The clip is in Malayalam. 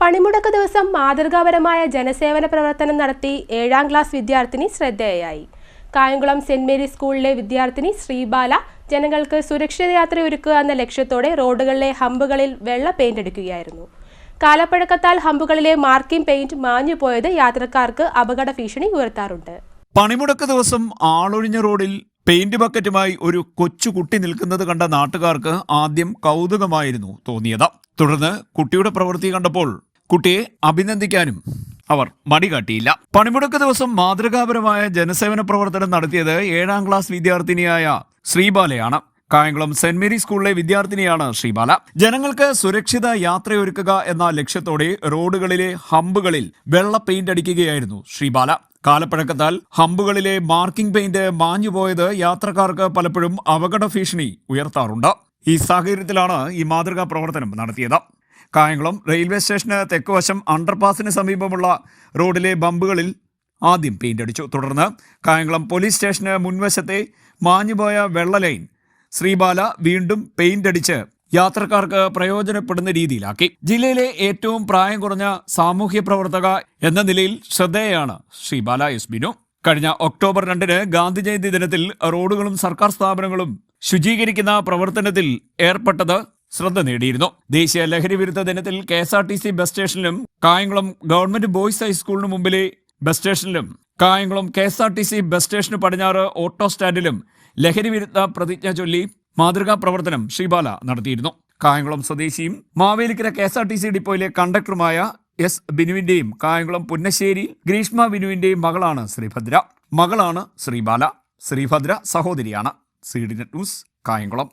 പണിമുടക്ക് ദിവസം മാതൃകാപരമായ ജനസേവന പ്രവർത്തനം നടത്തി ഏഴാം ക്ലാസ് വിദ്യാർത്ഥിനി ശ്രദ്ധേയായി. കായംകുളം സെന്റ് മേരീസ് സ്കൂളിലെ വിദ്യാർത്ഥിനി ശ്രീബാല ജനങ്ങൾക്ക് സുരക്ഷിത യാത്ര ഒരുക്കുക എന്ന ലക്ഷ്യത്തോടെ റോഡുകളിലെ ഹമ്പുകളിൽ വെള്ള പെയിന്റ് എടുക്കുകയായിരുന്നു. കാലപ്പഴക്കത്താൽ ഹമ്പുകളിലെ മാർക്കിംഗ് പെയിന്റ് മാഞ്ഞു പോയത് യാത്രക്കാർക്ക് അപകട ഭീഷണി ഉയർത്താറുണ്ട്. പണിമുടക്ക് ദിവസം ആളൊഴിഞ്ഞ റോഡിൽ പെയിന്റ് ബക്കറ്റുമായി ഒരു കൊച്ചു കുട്ടി നിൽക്കുന്നത് കണ്ട നാട്ടുകാർക്ക് ആദ്യം കൗതുകമായിരുന്നു തോന്നിയത്. തുടർന്ന് കുട്ടിയുടെ പ്രവൃത്തി കണ്ടപ്പോൾ കുട്ടിയെ അഭിനന്ദിക്കാനും അവർ മടികാട്ടിയില്ല. പണിമുടക്ക് ദിവസം മാതൃകാപരമായ ജനസേവന പ്രവർത്തനം നടത്തിയത് ഏഴാം ക്ലാസ് വിദ്യാർത്ഥിനിയായ ശ്രീബാലയാണ്. കായംകുളം സെന്റ് മേരി സ്കൂളിലെ വിദ്യാർത്ഥിനിയാണ് ശ്രീബാല. ജനങ്ങൾക്ക് സുരക്ഷിത യാത്രയൊരുക്കുക എന്ന ലക്ഷ്യത്തോടെ റോഡുകളിലെ ഹമ്പുകളിൽ വെള്ള പെയിന്റ് അടിക്കുകയായിരുന്നു ശ്രീബാല. കാലപ്പഴക്കത്താൽ ഹമ്പുകളിലെ മാർക്കിംഗ് പെയിന്റ് മാഞ്ഞുപോയത് യാത്രക്കാർക്ക് പലപ്പോഴും അപകട ഭീഷണി ഉയർത്താറുണ്ട്. ഈ സാഹചര്യത്തിലാണ് ഈ മാതൃകാ പ്രവർത്തനം നടത്തിയത്. കായംകുളം റെയിൽവേ സ്റ്റേഷന് തെക്കുവശം അണ്ടർപാസിന് സമീപമുള്ള റോഡിലെ ബമ്പുകളിൽ ആദ്യം പെയിന്റ് അടിച്ചു. തുടർന്ന് കായംകുളം പോലീസ് സ്റ്റേഷന് മുൻവശത്തെ മാഞ്ഞുപോയ വെള്ള ലൈൻ ശ്രീബാല വീണ്ടും പെയിന്റ് അടിച്ച് യാത്രക്കാർക്ക് പ്രയോജനപ്പെടുന്ന രീതിയിലാക്കി. ജില്ലയിലെ ഏറ്റവും പ്രായം കുറഞ്ഞ സാമൂഹ്യ പ്രവർത്തക എന്ന നിലയിൽ ശ്രദ്ധേയാണ് ശ്രീബാല എസ് ബിനു. കഴിഞ്ഞ ഒക്ടോബർ രണ്ടിന് ഗാന്ധി ജയന്തി ദിനത്തിൽ റോഡുകളും സർക്കാർ സ്ഥാപനങ്ങളും ശുചീകരിക്കുന്ന പ്രവർത്തനത്തിൽ ഏർപ്പെട്ടത് ശ്രദ്ധ നേടിയിരുന്നു. ദേശീയ ലഹരി വിരുദ്ധ ദിനത്തിൽ K S R T C bus സ്റ്റേഷനിലും കായംകുളം ഗവൺമെന്റ് ബോയ്സ് ഹൈസ്കൂളിന് മുമ്പിലെ ബസ് സ്റ്റേഷനിലും Kayamkulam K S R T C bus സ്റ്റേഷന് പടിഞ്ഞാറ് ഓട്ടോ സ്റ്റാൻഡിലും ലഹരി വിരുദ്ധ പ്രതിജ്ഞ ചൊല്ലി മാതൃകാ പ്രവർത്തനം ശ്രീബാല നടത്തിയിരുന്നു. കായംകുളം സ്വദേശിയും Mavelikkara K S R T C ഡിപ്പോയിലെ കണ്ടക്ടറുമായ എസ് ബിനുവിന്റെയും കായംകുളം പുന്നശ്ശേരി ഗ്രീഷ്മ ബിനുവിന്റെയും മകളാണ് ശ്രീഭദ്ര. മകളാണ് ശ്രീബാല. ശ്രീഭദ്ര സഹോദരിയാണ്. C D net news Kayamkulam.